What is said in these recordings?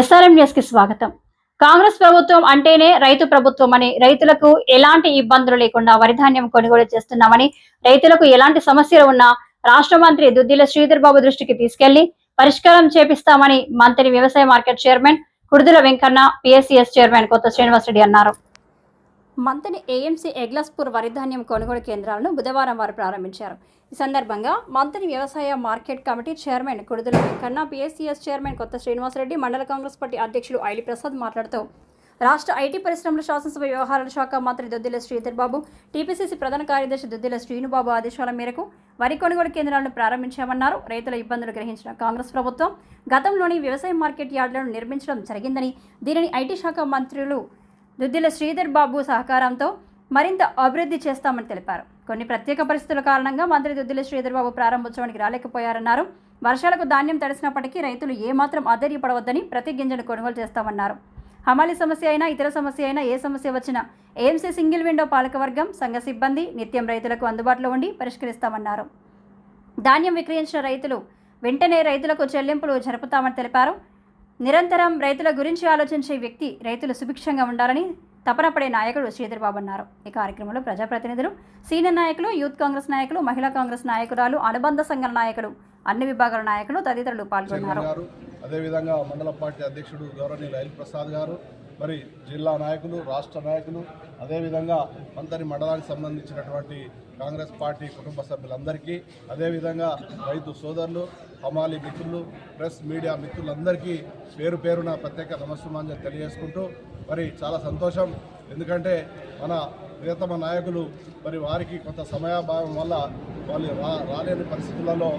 SRM న్యూస్కి స్వాగతం. కాంగ్రెస్ ప్రభుత్వం అంటేనే రైతు ప్రభుత్వం అని రైతులకు ఎలాంటి ఇబ్బందులు లేకుండా వరిధాన్యం కొనుగోలు చేస్తున్నామని రైతులకు ఎలాంటి సమస్యలు ఉన్నా రాష్ట్ర మంత్రి దుద్దిల శ్రీధర్ బాబు దృష్టికి తీసుకెళ్ళి పరిష్కారం చేపిస్తామని మంత్రి వ్యవసాయ market chairman Kududala Venkanna PSCS chairman Kotha Srinivasa Reddy అన్నారు. మంత్రి ఏఎంసీ ఎగ్లస్పూర్ వరిధాన్యం కొనుగోలు కేంద్రాలను బుధవారం వారు ప్రారంభించారు. ఈ సందర్భంగా మంత్రి వ్యవసాయ market committee chairman Kududala Venkanna PSCS chairman Kotha Srinivasa Reddy మండల కాంగ్రెస్ పార్టీ అధ్యక్షులు ఐలి ప్రసాద్ మాట్లాడుతూ రాష్ట్ర ఐటీ పరిశ్రమల శాసనసభ వ్యవహారాల శాఖ మంత్రి దొద్దిల శ్రీధర్ బాబు టీపీసీసీ ప్రధాన కార్యదర్శి దొద్దిల శ్రీనుబాబు ఆదేశాల మేరకు వరి కొనుగోలు కేంద్రాలను ప్రారంభించామన్నారు. రైతుల ఇబ్బందులు గ్రహించిన కాంగ్రెస్ ప్రభుత్వం గతంలోని వ్యవసాయ మార్కెట్ యార్డులను నిర్మించడం జరిగిందని దీనిని ఐటీ శాఖ మంత్రులు దుద్దిల శ్రీధర్ బాబు సహకారంతో మరింత అభివృద్ధి చేస్తామని తెలిపారు. కొన్ని ప్రత్యేక పరిస్థితుల కారణంగా మంత్రి దుద్దిల శ్రీధర్బాబు ప్రారంభోత్సవానికి రాలేకపోయారన్నారు. వర్షాలకు ధాన్యం తడిసినప్పటికీ రైతులు ఏమాత్రం ఆధైర్యపడవద్దని ప్రతి గింజను కొనుగోలు చేస్తామన్నారు. హమాలి సమస్య అయినా ఇతర సమస్య అయినా ఏ సమస్య వచ్చినా ఏఎంసీ సింగిల్ విండో పాలకవర్గం సంఘ సిబ్బంది నిత్యం రైతులకు అందుబాటులో ఉండి పరిష్కరిస్తామన్నారు. ధాన్యం విక్రయించిన రైతులు వెంటనే రైతులకు చెల్లింపులు జరుపుతామని తెలిపారు. నిరంతరం రైతుల గురించి ఆలోచించే వ్యక్తి రైతులు సుభిక్షంగా ఉండాలని తపనపడే నాయకుడు శ్రీధర్బాబు అన్నారు. ఈ కార్యక్రమంలో ప్రజాప్రతినిధులు సీనియర్ నాయకులు యూత్ కాంగ్రెస్ నాయకులు మహిళా కాంగ్రెస్ నాయకురాలు అనుబంధ సంఘాల నాయకులు అన్ని విభాగాల నాయకులు తదితరులు పాల్గొన్నారు. అదేవిధంగా మండల పార్టీ అధ్యక్షుడు గౌరవనీయులు రైలు ప్రసాద్ గారు మరి జిల్లా నాయకులు రాష్ట్ర నాయకులు అదేవిధంగా మంతరి మండలానికి సంబంధించినటువంటి కాంగ్రెస్ పార్టీ కుటుంబ సభ్యులందరికీ అదేవిధంగా రైతు సోదరులు హమాలి మిత్రులు ప్రెస్ మీడియా మిత్రులందరికీ పేరు పేరున ప్రత్యేక నమస్సుమాంజలి తెలియజేసుకుంటూ మరి చాలా సంతోషం. ఎందుకంటే మన ప్రియతమ నాయకులు మరి వారికి కొంత సమయాభావం వల్ల వాళ్ళు రా రాలేని పరిస్థితులలో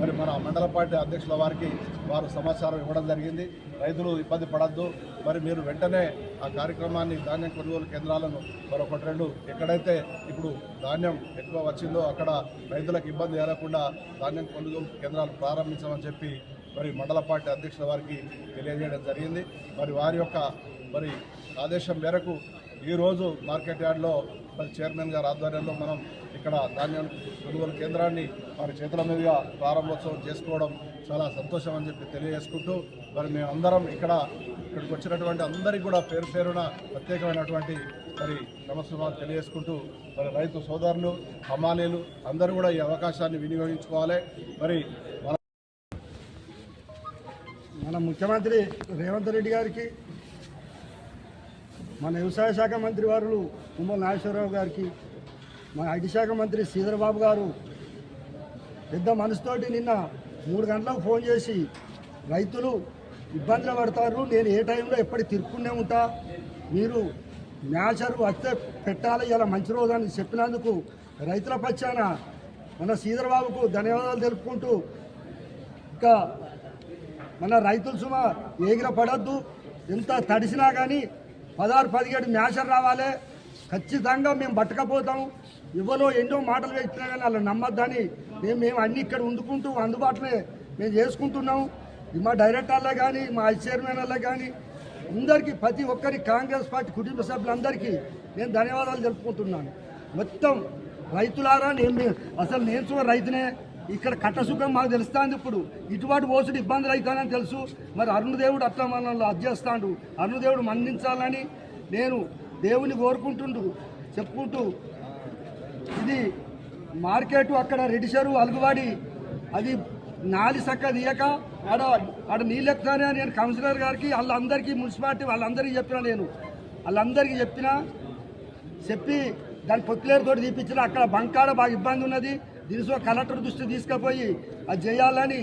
మరి మన మండల పార్టీ అధ్యక్షుల వారికి వారు సమాచారం ఇవ్వడం జరిగింది. రైతులు ఇబ్బంది పడద్దు. మరి మీరు వెంటనే ఆ కార్యక్రమాన్ని ధాన్యం కొనుగోలు కేంద్రాలను మరొకటి రెండు ఎక్కడైతే ఇప్పుడు ధాన్యం ఎక్కువ వచ్చిందో అక్కడ రైతులకు ఇబ్బంది కలగకుండా ధాన్యం కొనుగోలు కేంద్రాలు ప్రారంభించమని చెప్పి మరి మండల పార్టీ అధ్యక్షుల వారికి తెలియజేయడం జరిగింది. మరి వారి యొక్క మరి ఆదేశం మేరకు ఈరోజు మార్కెట్ యార్డ్లో మరి చైర్మన్ గారి ఆధ్వర్యంలో మనం ఇక్కడ ధాన్యం కొనుగోలు కేంద్రాన్ని వారి చేతుల మీదుగా ప్రారంభోత్సవం చేసుకోవడం చాలా సంతోషం అని చెప్పి తెలియజేసుకుంటూ మరి మేమందరం ఇక్కడ ఇక్కడికి వచ్చినటువంటి అందరికీ కూడా పేరు పేరున ప్రత్యేకమైనటువంటి మరి నమస్కారం తెలియజేసుకుంటూ మరి రైతు సోదరులు హమాలీలు అందరూ కూడా ఈ అవకాశాన్ని వినియోగించుకోవాలి. మరి మన ముఖ్యమంత్రి రేవంత్ రెడ్డి గారికి మన వ్యవసాయ శాఖ మంత్రి వారు ఉమ్మల నాగేశ్వరరావు గారికి మన ఐటీ శాఖ మంత్రి శ్రీధరబాబు గారు పెద్ద మనసుతోటి నిన్న మూడు గంటలకు ఫోన్ చేసి రైతులు ఇబ్బందులు పడతారు నేను ఏ టైంలో ఎప్పటి తిరుక్కునే ఉంటా? మీరు మ్యాచర్ వస్తే పెట్టాలి ఇలా మంచి రోజు అని చెప్పినందుకు రైతుల పక్షాన మన శ్రీధరబాబుకు ధన్యవాదాలు తెలుపుకుంటూ ఇంకా మన రైతులు సుమ ఏగిర పడద్దు ఎంత తడిసినా కానీ పదహారు పదిహేడు మ్యాచర్ రావాలి. ఖచ్చితంగా మేము పట్టకపోతాం ఇవ్వలో ఎన్నో మాటలు పెట్టినా కానీ అలా నమ్మద్దని మేము మేము అన్ని ఇక్కడ వండుకుంటూ అందుబాటులో మేము చేసుకుంటున్నాం. మా డైరెక్టర్లే కానీ మా వైస్ చైర్మన్లే కానీ అందరికీ ప్రతి ఒక్కరి కాంగ్రెస్ పార్టీ కుటుంబ సభ్యులందరికీ నేను ధన్యవాదాలు తెలుపుకుంటున్నాను. మొత్తం రైతులారా నేను అసలు నేను చూడ రైతునే. ఇక్కడ కట్టసుఖం మాకు తెలుస్తుంది ఇప్పుడు. ఇటువంటి ఓసుడు ఇబ్బందులు అవుతానని తెలుసు. మరి అరుణదేవుడు అట్లా మనల్ని అధ్యస్తాడు అరుణదేవుడు మన్నించాలని నేను దేవుని కోరుకుంటుండు చెప్పుకుంటూ ఇది మార్కెట్ అక్కడ రెడిషరు అలుగువాడి అది నాలి సక్క తీయక ఆడ ఆడ నీళ్ళు అని నేను కమిషనర్ గారికి వాళ్ళందరికీ మున్సిపాలిటీ వాళ్ళందరికీ చెప్పిన నేను. వాళ్ళందరికీ చెప్పిన చెప్పి దాని పొత్తులేరు తోటి తీపించిన అక్కడ బంకాడ బాగా ఇబ్బంది ఉన్నది. దీనితో కలెక్టర్ దృష్టి తీసుకుపోయి అది చేయాలని